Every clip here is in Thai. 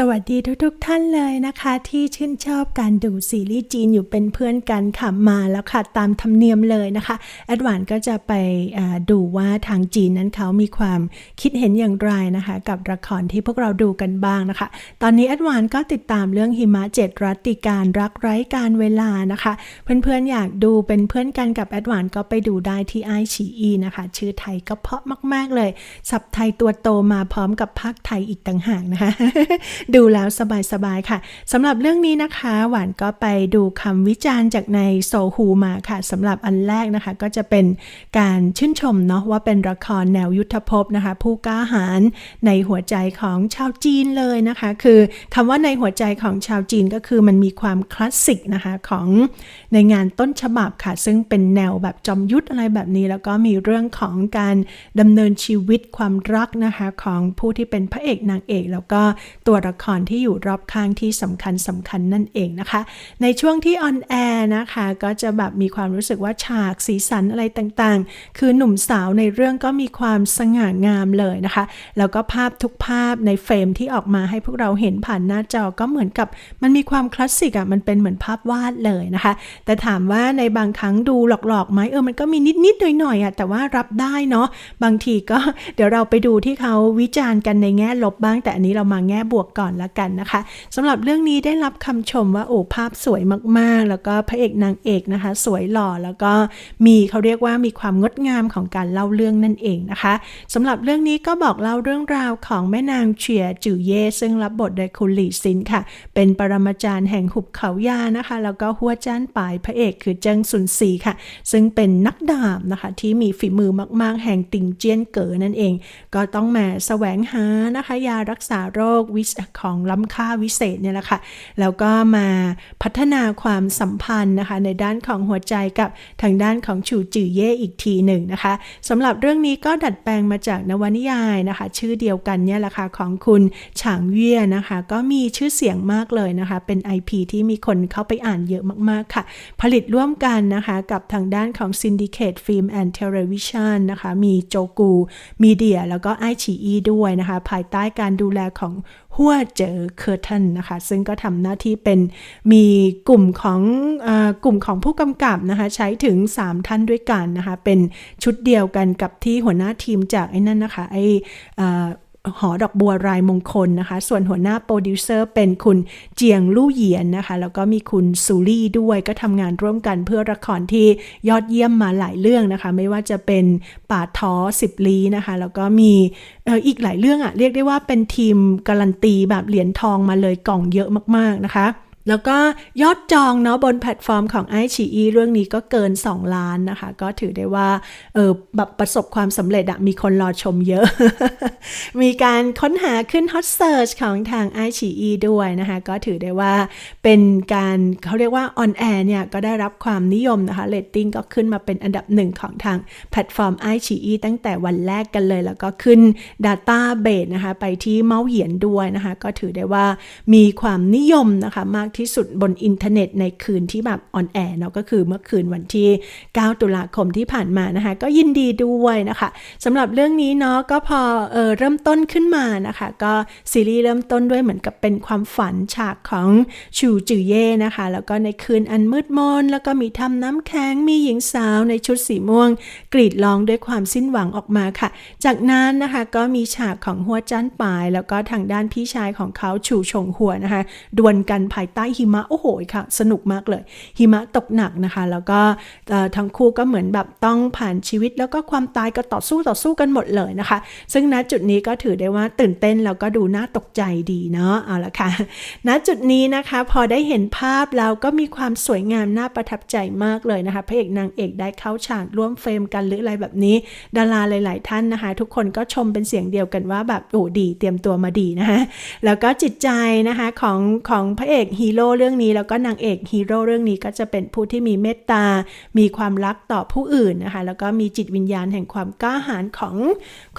สวัสดีทุกๆทท่านเลยนะคะ ที่ชื่นชอบการดูซีรีส์จีนอยู่เป็นเพื่อนกันค่ะมาแล้วค่ะ ตามธรรมเนียมเลยนะคะ แอดวานก็จะไปดูว่าทางจีนนั้นเขามีความคิดเห็นอย่างไรนะคะ กับละครที่พวกเราดูกันบ้างนะคะ ตอนนี้แอดวานก็ติดตามเรื่องหิมะเจ็ดรัติการรักไร้การเวลานะคะ เพื่อนๆอยากดูเป็นเพื่อนกันกับแอดวานก็ไปดูได้ที่ไอชีอีนะคะ ชื่อไทยก็เพาะมาก ๆเลยสับไทยตัวโตมาพร้อมกับภาคไทยอีกต่างหากนะคะดูแล้วสบายๆค่ะสำหรับเรื่องนี้นะคะ หวานก็ไปดูคำวิจารณ์จากในโซฮูมาค่ะสำหรับอันแรกนะคะก็จะเป็นการชื่นชมเนาะว่าเป็นละครแนวยุทธภพนะคะ ผู้กล้าหาญในหัวใจของชาวจีนเลยนะคะ คือคำว่าในหัวใจของชาวจีนก็คือมันมีความคลาสสิกนะคะของในงานต้นฉบับค่ะ ซึ่งเป็นแนวแบบจอมยุทธอะไรแบบนี้ แล้วก็มีเรื่องของการดำเนินชีวิตความรักนะคะของผู้ที่เป็นพระเอกนางเอก แล้วก็ตัวละครที่อยู่รอบข้างที่สำคัญสำคัญนั่นเองนะคะ ในช่วงที่ออนแอร์นะคะ ก็จะแบบมีความรู้สึกว่าฉากสีสันอะไรต่างๆ คือหนุ่มสาวในเรื่องก็มีความสง่างามเลยนะคะ แล้วก็ภาพทุกภาพในเฟรมที่ออกมาให้พวกเราเห็นผ่านหน้าจอก็เหมือนกับมันมีความคลาสสิกอะ่ะมันเป็นเหมือนภาพวาดเลยนะคะ แต่ถามว่าในบางครั้งดูหลอกๆไหมเออมันก็มีนิดๆหน่อยๆอะแต่ว่ารับได้เนาะบางทีก็เดี๋ยวเราไปดูที่เขาวิจารณ์กันในแง่ลบบ้าง แต่อันนี้เรามาแง่บวกก่อนละกันนะคะสำหรับเรื่องนี้ได้รับคำชมว่าโอ้ภาพสวยมากๆ แล้วก็พระเอกนางเอกนะคะ สวยหล่อแล้วก็มีเขาเรียกว่ามีความงดงามของการเล่าเรื่องนั่นเองนะคะสำหรับเรื่องนี้ก็บอกเล่าเรื่องราวของแม่นางเฉียจือเย่ซึ่งรับบทโดยคุณหลี่ซินค่ะ เป็นปรมาจารย์แห่งหุบเขายานะคะ แล้วก็หัวจ้านปลายพระเอกคือเจิงซุนซีค่ะ ซึ่งเป็นนักดาบนะคะ ที่มีฝีมือมาก ๆ แห่งติงเจียนเก๋อนั่นเอง ก็ต้องมาแสวงหานะคะ ยารักษาโรควิของล้ำค่าวิเศษเนี่ยแหละค่ะแล้วก็มาพัฒนาความสัมพันธ์นะคะในด้านของหัวใจกับทางด้านของฉูจือเย่อีกทีหนึ่งนะคะสำหรับเรื่องนี้ก็ดัดแปลงมาจากนวนิยายนะคะ ชื่อเดียวกันเนี่ยแหละค่ะของคุณฉางเยี่ยนะคะ ก็มีชื่อเสียงมากเลยนะคะ เป็น IP ที่มีคนเข้าไปอ่านเยอะมากๆค่ะ ผลิตร่วมกันนะคะกับทางด้านของ Syndicate Film and Television นะคะ มีโจกูมีเดียแล้วก็ไอชีอีด้วยนะคะ ภายใต้การดูแลของ หัวเจอเคอร์ทันนะคะ ซึ่งก็ทำหน้าที่เป็นมีกลุ่มของอกลุ่มของผู้กำกับนะคะ ใช้ถึง 3 ท่านด้วยกันนะคะ เป็นชุดเดียวกันกับที่หัวหน้าทีมจากไอ้นั่นนะคะไอ้ หอดอกบัวรายมงคลนะคะ ส่วนหัวหน้าโปรดิวเซอร์เป็นคุณเจียงลู่เหยียนนะคะ แล้วก็มีคุณซูรี่ด้วยก็ทำงานร่วมกันเพื่อละครที่ยอดเยี่ยมมาหลายเรื่องนะคะ ไม่ว่าจะเป็นป่าท้อสิบลีนะคะ แล้วก็มีอีกหลายเรื่องอะเรียกได้ว่าเป็นทีมการันตีแบบเหรียญทองมาเลยกล่องเยอะมากๆนะคะ แล้วก็ยอดจองเนาะบนแพลตฟอร์มของไอชีอีเรื่องนี้ก็เกิน 2 ล้านนะคะ ก็ถือได้ว่าเออแบบประสบความสำเร็จอะมีคนรอชมเยอะ มีการค้นหาขึ้นฮอตเซิร์ชของทางไอชีอีด้วยนะคะ ก็ถือได้ว่าเป็นการเขาเรียกว่าออนแอร์เนี่ย ก็ได้รับความนิยมนะคะเรตติ้งก็ขึ้นมาเป็นอันดับหนึ่งของทางแพลตฟอร์มไอชีอีตั้งแต่วันแรกกันเลย แล้วก็ขึ้น Data b a s e นะคะ ไปที่เมาเหยียนด้วยนะคะ ก็ถือได้ว่ามีความนิยมนะคะมากที่สุดบนอินเทอร์เน็ตในคืนที่แบบออนแอร์เนาะก็คือเมื่อคืนวันที่ 9 ตุลาคมที่ผ่านมานะคะ ก็ยินดีด้วยนะคะสำหรับเรื่องนี้เนาะก็พอเออเริ่มต้นขึ้นมานะคะ ก็ซีรีส์เริ่มต้นด้วยเหมือนกับเป็นความฝันฉากของชูจือเย่นะคะ แล้วก็ในคืนอันมืดมน แล้วก็มีทำน้ำแข็งมีหญิงสาวในชุดสีม่วง กรีดร้องด้วยความสิ้นหวังออกมาค่ะ จากนั้นนะคะก็มีฉากของหัวจันปาย แล้วก็ทางด้านพี่ชายของเขาชูชงหัวนะคะดวลกันภายใต้หิมะโอ้โหค่ะ สนุกมากเลย หิมะตกหนักนะคะ แล้วก็ทั้งคู่ก็เหมือนแบบต้องผ่านชีวิต แล้วก็ความตายก็ต่อสู้ต่อสู้กันหมดเลยนะคะ ซึ่งณจุดนี้ก็ถือได้ว่าตื่นเต้นแล้วก็ดูน่าตกใจดีเนาะเอาละค่ะณจุดนี้นะคะพอได้เห็นภาพแล้วก็มีความสวยงามน่าประทับใจมากเลยนะคะพระเอกนางเอกได้เข้าฉากร่วมเฟรมกันหรืออะไรแบบนี้ ดาราหลาย ๆ ท่านนะคะ ทุกคนก็ชมเป็นเสียงเดียวกันว่าแบบโอ้ดี เตรียมตัวมาดีนะคะแล้วก็จิตใจนะคะของของพระเอกฮีฮีโร่เรื่องนี้ แล้วก็นางเอกฮีโร่เรื่องนี้ก็จะเป็นผู้ที่มีเมตตา มีความรักต่อผู้อื่นนะคะ แล้วก็มีจิตวิญญาณแห่งความกล้าหาญของ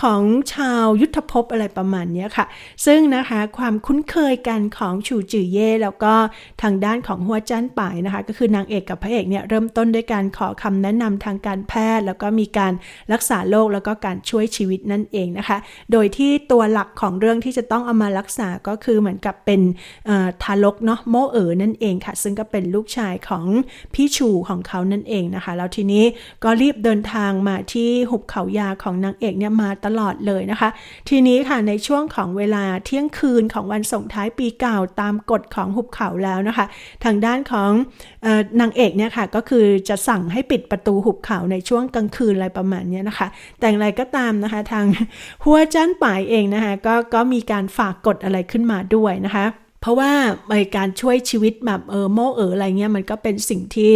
ของชาวยุทธภพอะไรประมาณนี้ค่ะ ซึ่งนะคะความคุ้นเคยกันของชูจือเย่แล้วก็ทางด้านของหัวจันป่ายนะคะ ก็คือนางเอกกับพระเอกเนี่ยเริ่มต้นด้วยการขอคำแนะนำทางการแพทย์ แล้วก็มีการรักษาโรคแล้วก็การช่วยชีวิตนั่นเองนะคะ โดยที่ตัวหลักของเรื่องที่จะต้องเอามารักษาก็คือเหมือนกับเป็นทารกเนาะโมเอ๋อนั่นเองค่ะ ซึ่งก็เป็นลูกชายของพี่ชูของเขานั่นเองนะคะ แล้วทีนี้ก็รีบเดินทางมาที่หุบเขายาของนางเอกเนี่ยมาตลอดเลยนะคะ ทีนี้ค่ะในช่วงของเวลาเที่ยงคืนของวันส่งท้ายปีเก่าตามกฎของหุบเขาแล้วนะคะ ทางด้านของออนางเอกเนี่ยค่ะก็คือจะสั่งให้ปิดประตูหุบเขาในช่วงกลางคืนอะไรประมาณนี้นะคะ แต่อย่างไรก็ตามนะคะทางหัวจ้านป่ายเองนะคะก็ก็มีการฝากกฎอะไรขึ้นมาด้วยนะคะ เพราะว่าในการช่วยชีวิตแบบเออโมเอออะไรเงี้ยมันก็เป็นสิ่งที่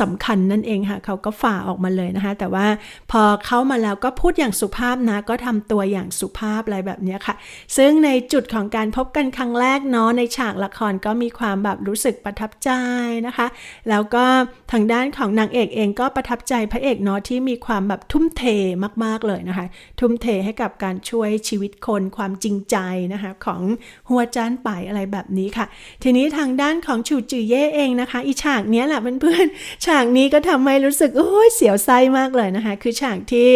สำคัญนั่นเองค่ะ เขาก็ฝ่าออกมาเลยนะคะ แต่ว่าพอเข้ามาแล้วก็พูดอย่างสุภาพนะ ก็ทำตัวอย่างสุภาพอะไรแบบนี้ค่ะ ซึ่งในจุดของการพบกันครั้งแรกเนาะในฉากละครก็มีความแบบรู้สึกประทับใจนะคะ แล้วก็ทางด้านของนางเอกเองก็ประทับใจพระเอกเนาะที่มีความแบบทุ่มเทมากๆเลยนะคะ ทุ่มเทให้กับการช่วยชีวิตคนความจริงใจนะคะของหัวจานป่ายอะไรแบบนี้ค่ะ ทีนี้ทางด้านของชูจือเย่เองนะคะ อีฉากเนี้ยแหละเพื่อนๆฉากนี้ก็ทำให้รู้สึกโอ้ยเสียวไส้มากเลยนะคะ คือฉากที่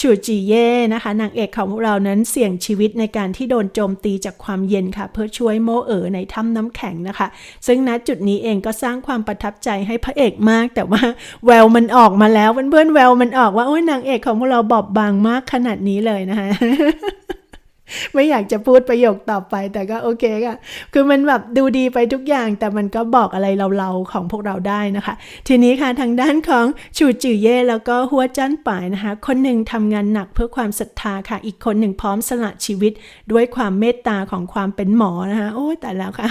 ชูจือเย่นะคะนางเอกของพวกเรานั้นเสี่ยงชีวิตในการที่โดนโจมตีจากความเย็นค่ะ เพื่อช่วยโมเอ๋อในถ้ำน้ำแข็งนะคะ ซึ่งณจุดนี้เองก็สร้างความประทับใจให้พระเอกมาก แต่ว่าแววมันออกมาแล้วเพื่อนๆแววมันออกว่าโอ้ยนางเอกของพวกเราบอบบางมากขนาดนี้เลยนะคะ ไม่อยากจะพูดประโยคต่อไป แต่ก็โอเคค่ะคือมันแบบดูดีไปทุกอย่าง แต่มันก็บอกอะไรเราๆของพวกเราได้นะคะ ทีนี้ค่ะทางด้านของชูจือเย่แล้วก็หัวจั้นป่ายนะคะ คนหนึ่งทำงานหนักเพื่อความศรัทธาค่ะ อีกคนหนึ่งพร้อมสละชีวิตด้วยความเมตตาของความเป็นหมอนะคะโอ้แต่แล้วค่ะ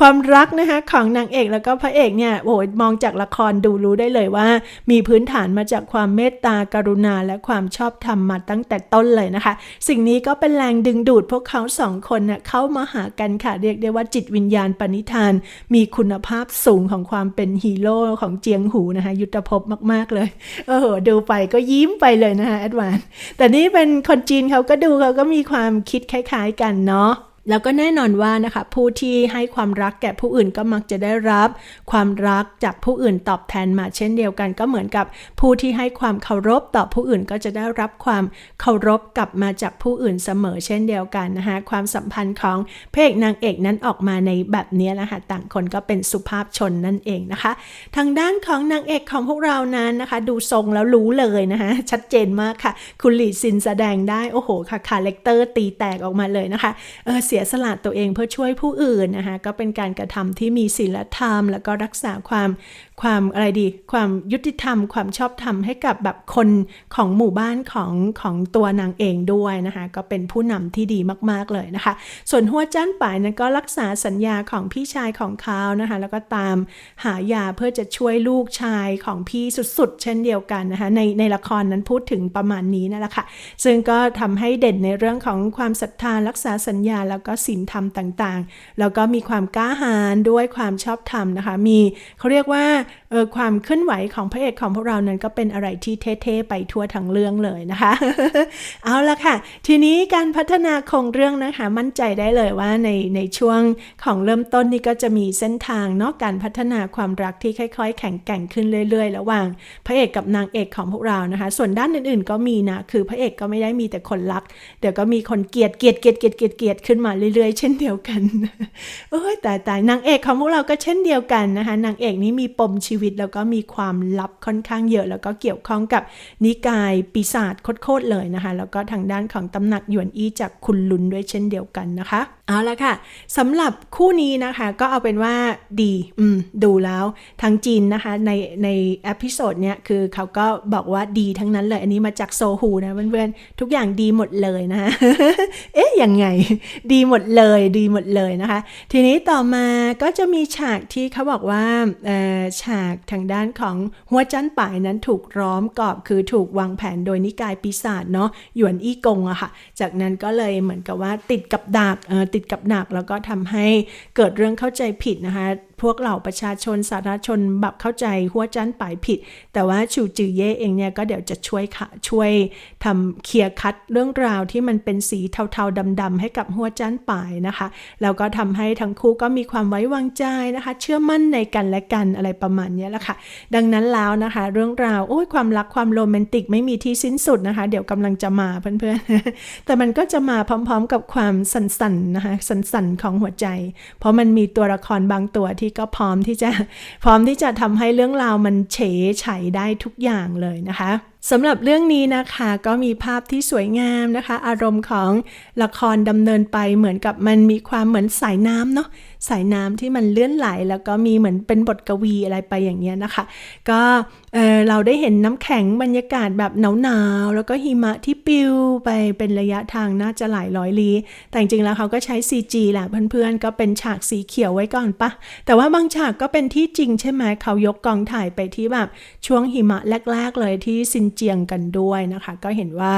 ความรักนะคะของนางเอกแล้วก็พระเอกเนี่ยโอ้ยมองจากละครดูรู้ได้เลยว่า มีพื้นฐานมาจากความเมตตากรุณาและความชอบธรรมมาตั้งแต่ต้นเลยนะคะ สิ่งนี้ก็เป็นแรงดึงดูดพวกเขาสองคนเน่ะเข้ามาหากันค่ะ เรียกได้ว่าจิตวิญญาณปณิธาน มีคุณภาพสูงของความเป็นฮีโร่ของเจียงหูนะคะ ยุทธภพมาก ๆ เลยโอ้โหดูไปก็ยิ้มไปเลยนะคะแอดวานแต่นี่เป็นคนจีนเขาก็ดูเขาก็มีความคิดคล้าย ๆ กันเนาะ แล้วก็แน่นอนว่านะคะ ผู้ที่ให้ความรักแก่ผู้อื่นก็มักจะได้รับ ความรักจากผู้อื่นตอบแทนมาเช่นเดียวกัน ก็เหมือนกับผู้ที่ให้ความเคารพต่อผู้อื่นก็จะได้รับความเคารพกลับมาจากผู้อื่นเสมอเช่นเดียวกันนะคะความสัมพันธ์ของพระเอกนางเอกนั้นออกมาในแบบนี้นะคะต่างคนก็เป็นสุภาพชนนั่นเองนะคะ ทางด้านของนางเอกของพวกเรานั้นนะคะ ดูทรงแล้วรู้เลยนะคะชัดเจนมากค่ะ คุณหลีซินแสดงได้โอ้โหค่ะคาแรคเตอร์ตีแตกออกมาเลยนะคะเออเสียสละตัวเองเพื่อช่วยผู้อื่นนะคะก็เป็นการกระทำที่มีศีลธรรม แล้วก็รักษาความความอะไรดี ความยุติธรรม ความชอบธรรมให้กับแบบคนของหมู่บ้านของของตัวนางเองด้วยนะคะก็เป็นผู้นำที่ดีมาก ๆ เลยนะคะ ส่วนหัวจ้านป่ายนั้นก็รักษาสัญญาของพี่ชายของเขานะคะแล้วก็ตามหายาเพื่อจะช่วยลูกชายของพี่สุดๆ เช่นเดียวกันนะคะในในละครนั้นพูดถึงประมาณนี้นั่นแหละค่ะซึ่งก็ทำให้เด่นในเรื่องของความศรัทธารักษาสัญญาแล้วก็ศีลธรรมต่างๆ แล้วก็มีความกล้าหาญด้วยความชอบธรรมนะคะ มีเขาเรียกว่าเออความเคลื่อนไหวของพระเอกของพวกเรานั้นก็เป็นอะไรที่เท่ๆไปทั่วทั้งเรื่องเลยนะคะ เอาละค่ะ ทีนี้การพัฒนาโครงเรื่องนะคะ มั่นใจได้เลยว่าในในช่วงของเริ่มต้นนี่ก็จะมีเส้นทางเนาะการพัฒนาความรักที่ค่อย ๆ แข็งแกร่งขึ้นเรื่อย ๆ ระหว่างพระเอกกับนางเอกของพวกเรานะคะ ส่วนด้านอื่นๆ ก็มีนะคือพระเอกก็ไม่ได้มีแต่คนรัก เดี๋ยวก็มีคนเกลียดเกลียดเกลียดเกลียดเกลียดเกลียดขึ้นมาเรื่อยๆ เช่นเดียวกันโอ้ยแต่แต่นางเอกของพวกเราก็เช่นเดียวกันนะคะนางเอกนี้มีปมชีวิตแล้วก็มีความลับค่อนข้างเยอะ แล้วก็เกี่ยวข้องกับนิกายปีศาจโคตรๆเลยนะคะ แล้วก็ทางด้านของตำหนักหยวนอี้จากคุณลุนด้วยเช่นเดียวกันนะคะ เอาละค่ะสำหรับคู่นี้นะคะก็เอาเป็นว่าดีอืมดูแล้วทางจีนนะคะในในเอพิโซดเนี้ยคือเขาก็บอกว่าดีทั้งนั้นเลยอันนี้มาจากโซฮูนะเพื่อนๆทุกอย่างดีหมดเลยนะคะเอ๊ะยังไงดีีหมดเลยดีหมดเลยนะคะ ทีนี้ต่อมาก็จะมีฉากที่เขาบอกว่าฉากทางด้านของหัวจันป่ายนั้นถูกร้อมกรอบคือถูกวางแผนโดยนิกายปีศาจเนาะหยวนอี้กงอะค่ะ จากนั้นก็เลยเหมือนกับว่าติดกับดักติดกับดักแล้วก็ทำให้เกิดเรื่องเข้าใจผิดนะคะ พวกเหล่าประชาชนสาธารณชนแบบเข้าใจหัวจันป่ายผิด แต่ว่าชูจือเย่เองเนี่ยก็เดี๋ยวจะช่วยค่ะช่วยทำเคลียร์คัดเรื่องราวที่มันเป็นสีเทาๆดำๆให้กับหัวจันป่ายนะคะแล้วก็ทำให้ทั้งคู่ก็มีความไว้วางใจนะคะ เชื่อมั่นในกันและกันอะไรประมาณนี้แหละค่ะ ดังนั้นแล้วนะคะ เรื่องราวโอ้ยความรักความโรแมนติกไม่มีที่สิ้นสุดนะคะ เดี๋ยวกำลังจะมาเพื่อนๆ แต่มันก็จะมาพร้อม ๆ กับความสั่นๆนะคะสั่นๆของหัวใจ เพราะมันมีตัวละครบางตัวที่ก็พร้อมที่จะพร้อมที่จะทำให้เรื่องราวมันเฉไฉได้ทุกอย่างเลยนะคะ สำหรับเรื่องนี้นะคะก็มีภาพที่สวยงามนะคะ อารมณ์ของละครดำเนินไปเหมือนกับมันมีความเหมือนสายน้ำเนาะสายน้ำที่มันเลื่อนไหล แล้วก็มีเหมือนเป็นบทกวีอะไรไปอย่างเงี้ยนะคะ ก็เเราได้เห็นน้ำแข็งบรรยากาศแบบหนาวๆแล้วก็หิมะที่ปลิวไปเป็นระยะทางน่าจะหลายร้อยลี้แต่จริงๆแล้วเขาก็ใช้ CG แหละเพื่อนๆ ก็เป็นฉากสีเขียวไว้ก่อนปะแต่ว่าบางฉากก็เป็นที่จริงใช่ไหมเขายกกองถ่ายไปที่แบบช่วงหิมะแรก ๆ เลยที่ซินเจียงกันด้วยนะคะ ก็เห็นว่า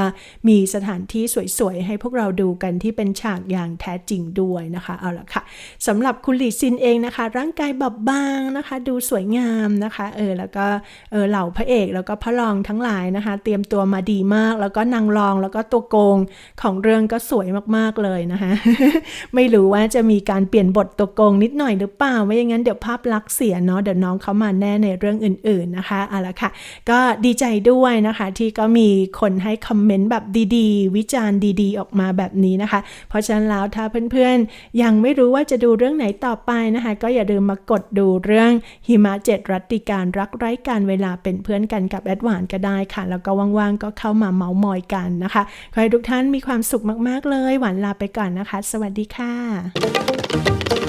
มีสถานที่สวยๆ ให้พวกเราดูกันที่เป็นฉากอย่างแท้จริงด้วยนะคะ เอาละค่ะสำหรับคุณหลีซินเองนะคะ ร่างกายบับบางนะคะ ดูสวยงามนะคะเออแล้วก็เออเหล่าพระเอกแล้วก็พระรองทั้งหลายนะคะ เตรียมตัวมาดีมาก แล้วก็นางรองแล้วก็ตัวโกงของเรื่องก็สวยมากๆเลยนะคะไม่รู้ว่าจะมีการเปลี่ยนบทตัวโกงนิดหน่อยหรือเปล่าไม่อย่างนั้นเดี๋ยวภาพลักษณ์เสียเนาะเดี๋ยวน้องเขามาแน่ในเรื่องอื่น ๆนะคะเอาละค่ะ ก็ดีใจด้วยนะคะ ที่ก็มีคนให้คอมเมนต์แบบดีๆ วิจารณ์ดีๆ ออกมาแบบนี้นะคะ เพราะฉะนั้นแล้วถ้าเพื่อนๆ ยังไม่รู้ว่าจะดูเรื่องไหนต่อไปนะคะ ก็อย่าลืมมากดดูเรื่องหิมะเจ็ดรัตติการรักไร้การเวลาเป็นเพื่อนกันกับแอดวานก็ได้ค่ะ แล้วก็ว่างๆก็เข้ามาเมาส์มอยกันนะคะขอให้ทุกท่านมีความสุขมากๆเลย หวานลาไปก่อนนะคะ สวัสดีค่ะ